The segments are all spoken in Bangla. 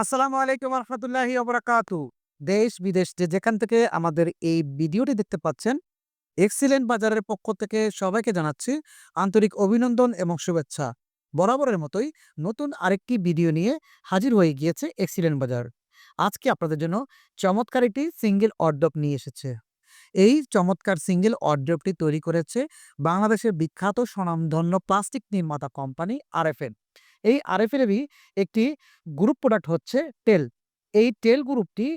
আসসালামু আলাইকুম রহমতুল্লাহি ওবরাকাতু দেশ, বিদেশ যে যেখান থেকে আমাদের এই ভিডিওটি দেখতে পাচ্ছেন, এক্সিলেন্ট বাজারের পক্ষ থেকে সবাইকে জানাচ্ছি আন্তরিক অভিনন্দন এবং শুভেচ্ছা। বরাবরের মতোই নতুন আরেকটি ভিডিও নিয়ে হাজির হয়ে গিয়েছে এক্সিলেন্ট বাজার। আজকে আপনাদের জন্য চমৎকার একটি সিঙ্গেল অর্ডপ নিয়ে এসেছে। এই চমৎকার সিঙ্গেল অর্ডপটি তৈরি করেছে বাংলাদেশের বিখ্যাত স্বনামধন্য প্লাস্টিক নির্মাতা কোম্পানি আরএফএল এই আরএফএলেরই একটি গ্রুপ প্রোডাক্ট হচ্ছে টেল এই টেল গ্রুপটি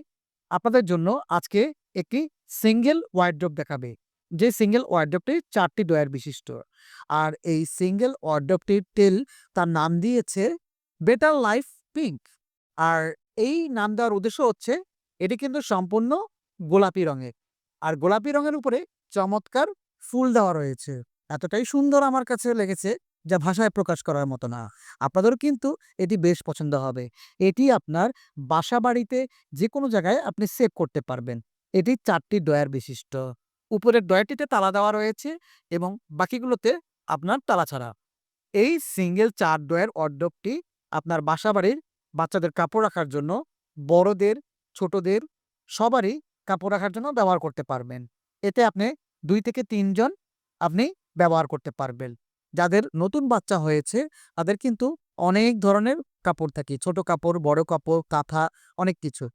আপনাদের জন্য আজকে একটি সিঙ্গেল ওয়ার্ড্রপ দেখাবে। যে সিঙ্গেল ওয়ার্ড্রপটি চারটি ডয়ার বিশিষ্ট। আর এই সিঙ্গেল ওয়ার্ড্রপটির টেল তার নাম দিয়েছে বেটার লাইফ পিঙ্ক আর এই নাম দেওয়ার উদ্দেশ্য হচ্ছে, এটি কিন্তু সম্পূর্ণ গোলাপি রঙের। আর গোলাপি রঙের উপরে চমৎকার ফুল দেওয়া রয়েছে। এতটাই সুন্দর আমার কাছে লেগেছে। যা ভাষায় প্রকাশ করার মতো না। আপনাদেরও কিন্তু এটি বেশ পছন্দ হবে। এটি আপনার বাসা বাড়িতে যে কোনো জায়গায় আপনি সেভ করতে পারবেন। এটি চারটি ডয়ার বিশিষ্ট। উপরের ডয়ারটিতে তালা দেওয়া রয়েছে এবং বাকিগুলোতে আপনার তালা ছাড়া। এই সিঙ্গেল চার ডয়ার অর্ডপটি আপনার বাসা বাড়ির বাচ্চাদের কাপড় রাখার জন্য, বড়দের, ছোটদের সবারই কাপড় রাখার জন্য ব্যবহার করতে পারবেন। এতে আপনি দুই থেকে তিনজন আপনি ব্যবহার করতে পারবেন। যাদের নতুন বাচ্চা হয়েছে, তাদের কিন্তু অনেক ধরনের কাপড় থাকে। ছোট কাপড়, বড় কাপড়, কাঁথা, অনেক কিছু।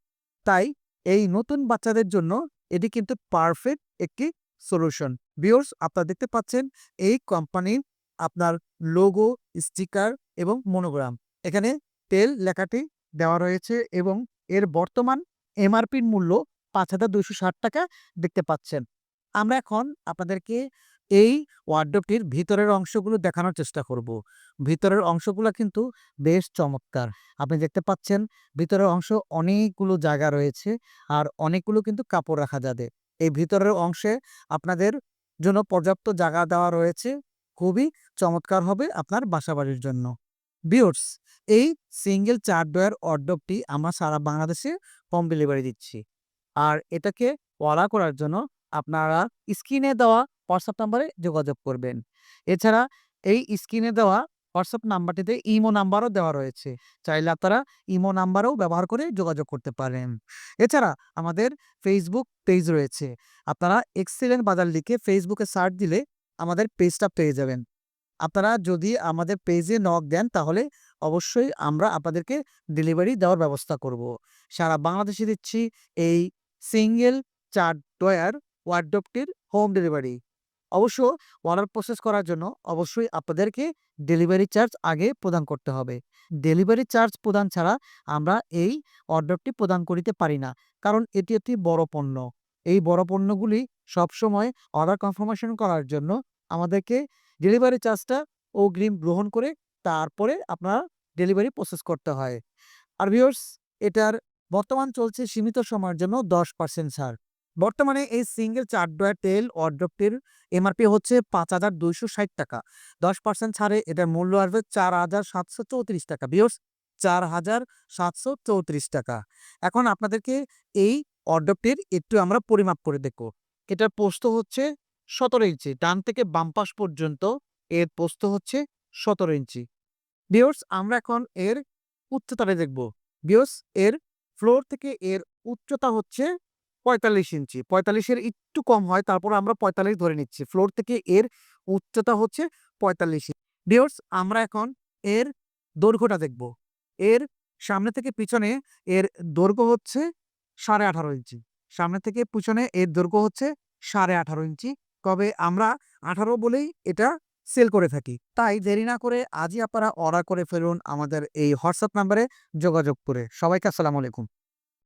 তাই এই নতুন বাচ্চাদের জন্য এটি কিন্তু পারফেক্ট একটি সলিউশন বিয়র্স আপনারা দেখতে পাচ্ছেন এই কোম্পানির আপনার লোগো স্টিকার এবং মনোগ্রাম এখানে তেল লেখাটি দেওয়া রয়েছে এবং এর বর্তমান এমআরপির মূল্য পাঁচ হাজার দুইশো ষাট টাকা দেখতে পাচ্ছেন। আমরা এখন আপনাদেরকে এই ওয়ার্ডরোবটির ভিতরের অংশগুলো দেখানোর চেষ্টা করব। ভিতরের অংশগুলো কিন্তু বেশ চমৎকার। আপনি দেখতে পাচ্ছেন, ভিতরের অংশ অনেকগুলো জায়গা রয়েছে আর অনেকগুলো কিন্তু কাপড় রাখা যাবে। এই ভিতরের অংশে আপনাদের জন্য পর্যাপ্ত জায়গা দেওয়া রয়েছে। খুবই চমৎকার হবে আপনার বাসাবাড়ির জন্য। ভিউয়ার্স এই সিঙ্গেল চার ডয়ার ওয়ার্ডরোবটি আমরা সারা বাংলাদেশে হোম ডেলিভারি দিচ্ছি। আর এটাকে ওয়ালা করার জন্য আপনারা স্ক্রিনে দেওয়া হোয়াটসঅ্যাপ নাম্বারে যোগাযোগ করবেন। এছাড়া এই স্ক্রিনে দেওয়া হোয়াটসঅ্যাপ নাম্বারটিতে ইমো নাম্বারও দেওয়া রয়েছে। চাইলে আপনারা ইমো নাম্বারেও ব্যবহার করে যোগাযোগ করতে পারেন। এছাড়া আমাদের ফেসবুক পেজ রয়েছে। আপনারা এক্সেলেন্ট বাজার লিখে ফেসবুকে সার্চ দিলে আমাদের পেজটা পেয়ে যাবেন। আপনারা যদি আমাদের পেজে নক দেন, তাহলে অবশ্যই আমরা আপনাদেরকে ডেলিভারি দেওয়ার ব্যবস্থা করব। সারা বাংলাদেশে দিচ্ছি এই সিঙ্গেল চার ডয়ার ওয়ার্ডরোবটির হোম ডেলিভারি। অবশ্য অর্ডার প্রসেস করার জন্য অবশ্যই আপনাদেরকে ডেলিভারি চার্জ আগে প্রদান করতে হবে। ডেলিভারি চার্জ প্রদান ছাড়া আমরা এই অর্ডারটি প্রদান করিতে পারি না। কারণ এটি একটি বড় পণ্য। এই বড় পণ্যগুলি সবসময় অর্ডার কনফার্মেশন করার জন্য আমাদেরকে ডেলিভারি চার্জটা অগ্রিম গ্রহণ করে তারপরে আপনার ডেলিভারি প্রসেস করতে হয়। আর ভিউয়ার্স, এটার বর্তমান চলছে সীমিত সময়ের জন্য 10% ছাড়। বর্তমানে এই সিঙ্গেল চার ডয়ার তেল ওয়ার্ডরোবটির এমআরপি হচ্ছে পাঁচ হাজার দুইশো ষাট টাকা। দশ পার্সেন্ট ছাড়ে এটার মূল্য আসবে চার হাজার সাতশো চৌত্রিশ টাকা। বিয়স চার হাজার সাতশো চৌত্রিশ টাকা। এখন আপনাদেরকে এই অর্ডরটির একটু আমরা পরিমাপ করে দেখব। এটার পোস্ত হচ্ছে সতেরো ইঞ্চি, ডান থেকে বাম পাশ পর্যন্ত এর পোস্ত হচ্ছে সতেরো ইঞ্চি। বিয়র্স আমরা এখন এর উচ্চতাটা দেখব। বিয়স এর ফ্লোর থেকে এর উচ্চতা হচ্ছে পঁয়তাল্লিশ ইঞ্চি। পঁয়তাল্লিশের একটু কম হয়, তারপর আমরা পঁয়তাল্লিশ ধরে নিচ্ছি। ফ্লোর থেকে এর উচ্চতা হচ্ছে পঁয়তাল্লিশ ডিওর্স আমরা এখন এর দৈর্ঘ্যটা দেখব। এর সামনে থেকে পিছনে এর দৈর্ঘ্য হচ্ছে সাড়ে আঠারো ইঞ্চি। সামনে থেকে পিছনে এর দৈর্ঘ্য হচ্ছে সাড়ে আঠারো ইঞ্চি। তবে আমরা আঠারো বলেই এটা সেল করে থাকি। তাই দেরি না করে আজই আপনারা অর্ডার করে ফেলুন আমাদের এই হোয়াটসঅ্যাপ নাম্বারে যোগাযোগ করে। সবাইকে আসসালামু আলাইকুম।